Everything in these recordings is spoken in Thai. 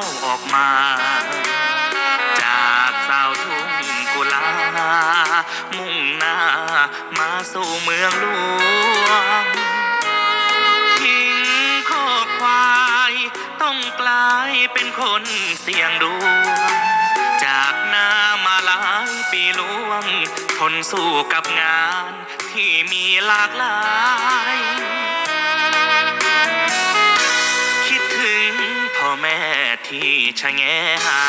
จาออกมา จากสาวทุ่งกุลา มุ่งหน้ามาสู่เมืองหลวงทิ้งคอกควายต้องกลายเป็นคนเสี่ยงดวงจากหน้ามาหลายปีหลวง ทนสู้กับงานที่มีหลากหลาย ที่ชะแงหา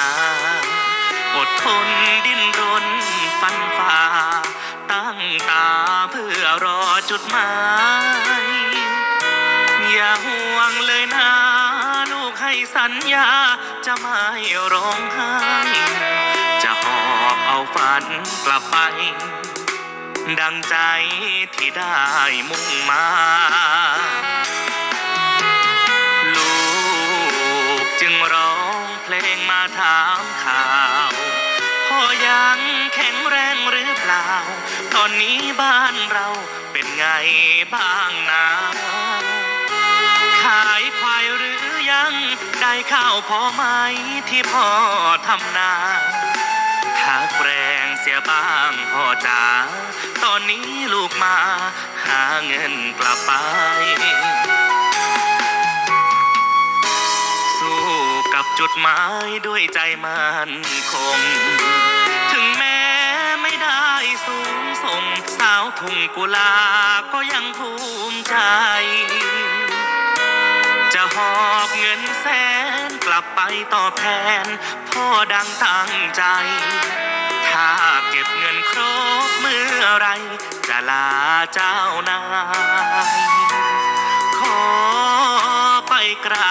อดทนดิ้นรนฟันฝ่า ตั้งตาเพื่อรอจุดหมาย อย่าห่วงเลยนะ ลูกให้สัญญา จะไม่ร้องไห้ จะหอบเอาฝันกลับไป ดังใจที่ได้มุ่งมา ยังแข็งแรงหรือเปล่า ตอนนี้บ้านเราเป็นไงบ้างนะขายควายหรือยังได้ข้าวพอไหมที่พ่อทำนาถ้าแรงเสียบ้างพ่อจ๋าตอนนี้ลูกมา หาเงินกลับไปสู้กับจุดหมายด้วยใจมันคง สูงส่งสาวทุ่งกุลาก็ยังภูมิใจ จะหอบเงินแสนกลับไปตอบแทน พ่อดังตั้งใจ ถ้าเก็บเงินครบเมื่อไร จะลาเจ้านาย ขอไปกรา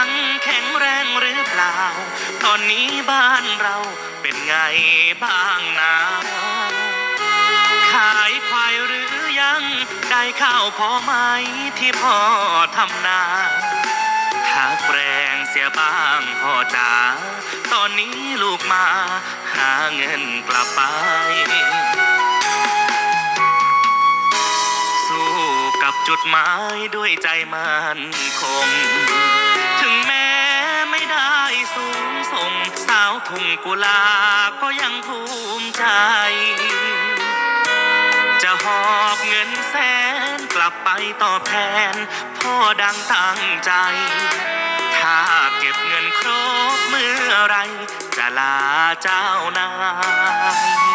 ังแข็งแรงหรือเปล่า ตอนนี้บ้านเราเป็นไงบ้างนะขายควายหรือยังได้ข้าวพอไหมที่พ่อทำนาถ้าแรงเสียบ้างพ่อจ๋าตอนนี้ลูกมาหาเงินกลับไป สู้กับจุดหมายด้วยใจมันคง สูงส่งสาวทุ่งกุลาก็ยังภูมิใจ จะหอบเงินแสนกลับไปตอบแทน พ่อดังตั้งใจ ถ้าเก็บเงินครบเมื่อไร จะลาเจ้านาย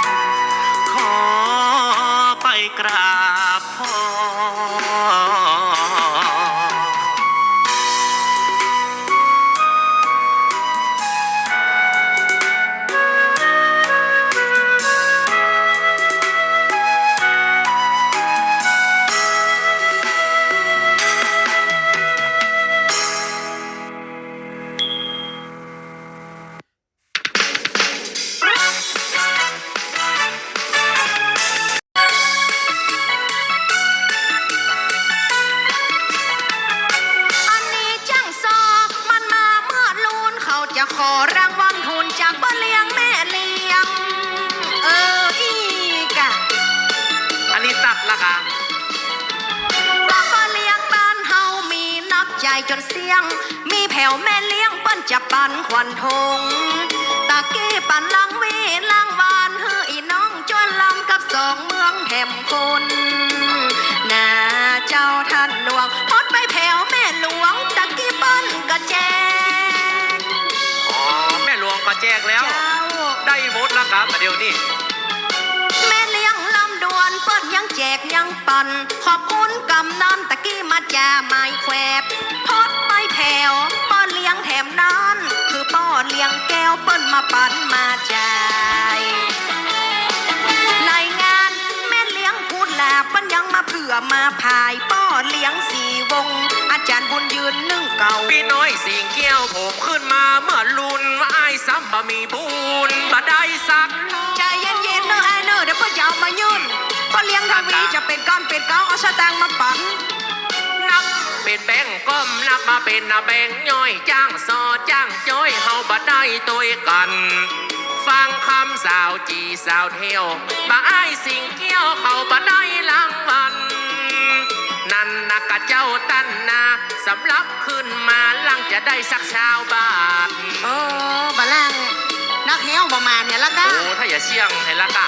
จจนเสียง มีแผ่วแม่เลี้ยงเปิ้นจะปันขวัญทง ตะกี้ปันลังวีลังวานเฮออีน้องจวนลำกับสองเมืองแผ่มคนนาเจ้าท่านหลวงพดไปแผ่วแม่หลวง ตะกี้เปิ้นกระแจงอ๋อแม่หลวงก็แจกแล้ว เจ้า ได้หมดละครับเดี๋ยวนี้ แม่เลี้ยงลำดวนเปิ้นยังแจกยังปั่นขอบคุณ อมาพายป้อเลี้ยงสีวง อาจารย์บุญยืนนึ่งเก่า พี่น้อยสิงเกี้ยวผมขึ้นมาเมื่อลุนว่าไอ้ายซ้ำบะมีบุญบะได้สักใจเย็นๆเนอะไอ้เนอะเดี๋ยวพ่อจะเอามายื่นพ่อเลี้ยงทางนี้จะเป็นก้อนเป็นเก้าเอาสตางค์มาปั่นนับเป็นแบงก์ก้มนับมาเป็นนาแบงก์ย่อยจ้างซอจ้างจ้อยเฮาบะได้ตัวกัน ฟังคำสาวจีสาวเที่ยวบะไอ้ายสิงเกี้ยวเขาบะได้รางวัลนั่นนักกะเจ้าตั้นนาสำหรับขึ้นมาลังจะได้สักชาวบ้านโอ้บาลังนักเหี้ยวประมาณเนี่ยละก็โอ้ถ้าอย่าเชี่ยงเห็นละกะ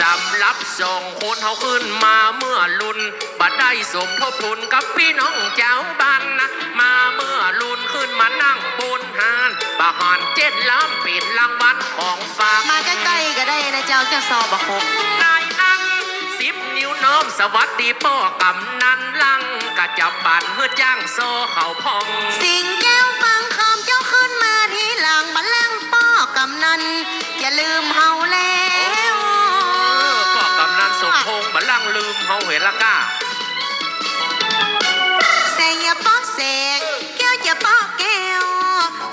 สำหรับส่งคนเขาขึ้นมาเมื่อลุนบัดได้สมทบทุนกับพี่น้องเจ้าบ้านนะมาเมื่อลุนขึ้นมานั่งบนหานประหารเจ็ดล้ำเป็นรางวัลของฝากมาใกล้ๆก็ได้นะเจ้าจะสอบบะคกนายอังสิบนิ้วน้อมสวัสดีพ่อกำนันลังกะจับบันเพื่อจ้างโซเขาพอง สิงแก้วฟังคำเจ้าขึ้นมาทีหลังบัลลังก์ป้อกำนันอย่าลืมเฮาแล้ว งษ์บัลลังก์ลืมเฮาเห็นละกะเสงอย่าป้อเสกแก้วอย่าป้อแก้ว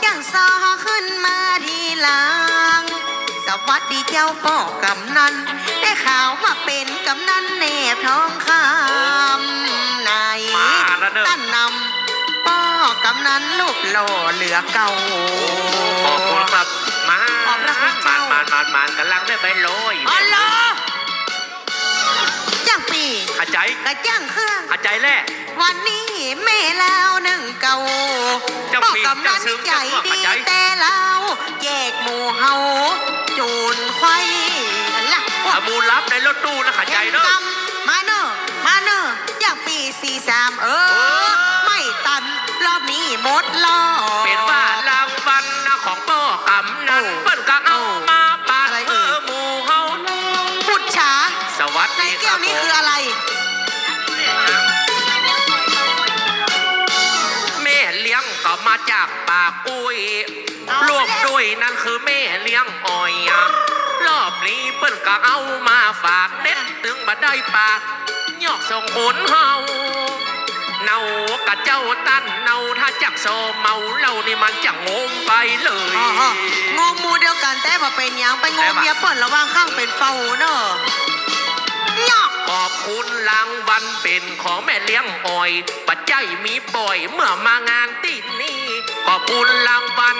อย่างซอขึ้นมาทีหลัง สวัสดีเจ้าป้อกำนันได้ข่าวมาเป็นกำนันเนบทองคำไหนมาแล้วเด้อตั้นนำป้อกำนันลูกหล่อเหลือเก่าขอบคุณครับ มาขอบพระคุณมานเจ้ามานมานมานกำลังได้ใบโรยอ๋อ ใจกระจ้างเครื่องขาใจแล่วันนี้แม่แล้วหนึ่งเก่าเจ้าบอกปีกำนันเจ้าซึ้งใจเจ้าดีเข้าใจแต่เราแยกหมู่เฮาจูนไข่นั่นล่ะขมูลรับในรถตู้นะขาใจเนาะกำมาเนอะมาเนอะอย่างปีสี่สามเอเอออไม่ตันรอบนี้หมดล้อ กอุ้ยเอารวมแล้วด้วยนั่นคือแม่เลี้ยงอ้อยอะรอบนี้เปิ้นก็เอามาฝากเด็ดถึงมาได้ปากยอกส่งผลเฮาเนากะเจ้าตั้นเนาถ้าจักโซเมาเหล่านี่มันจะงงไปเลยอ๋องงหมูเดียวกันแต่ว่าเป็นหยังไปงแต่งว่าเมียเปิดระหว่างข้างเป็นเฝ้าเนอะหยอกขอบคุณรางวัลเป็นของแม่เลี้ยงอ้อย ปัจจัยมีบ่อยเมื่อมางานที่นี่ข อบคุณรางวัล